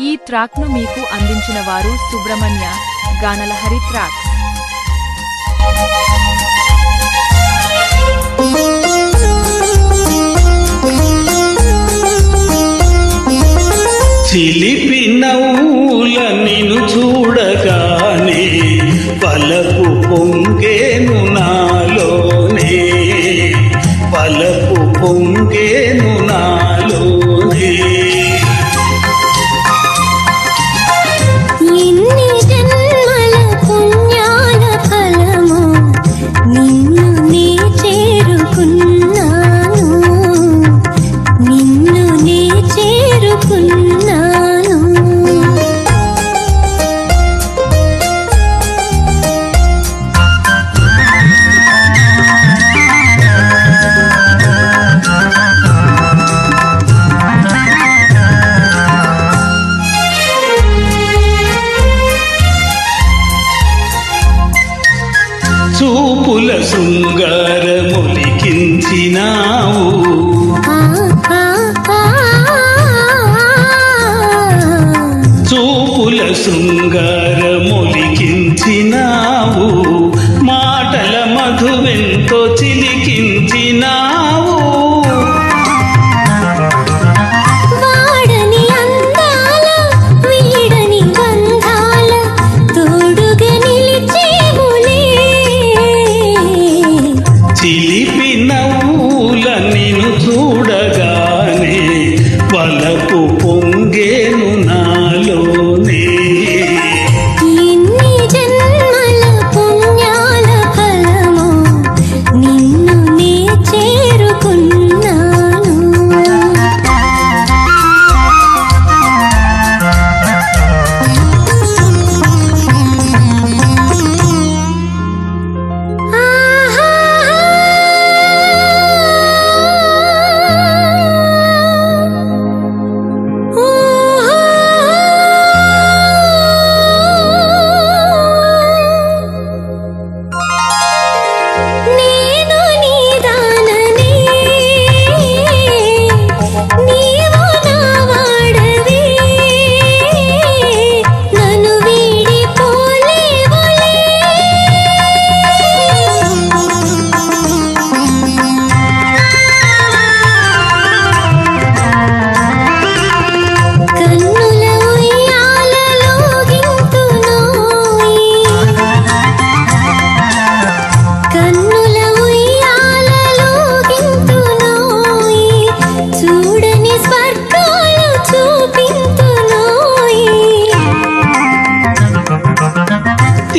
ఈ ట్రాక్ను మీకు అందించిన వారు సుబ్రహ్మణ్య గానలహరి ట్రాక్స్ చిలిపి నవ్వుల చూడగానే పలకు పొంగేను నా చూపుల శృంగార శృంగారములికించినావు చూపుల శృంగార శృంగారములికించినా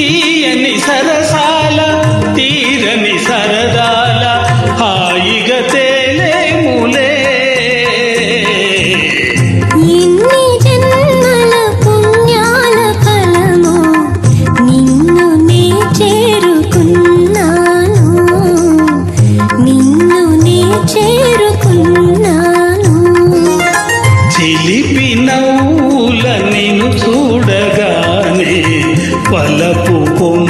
தீய com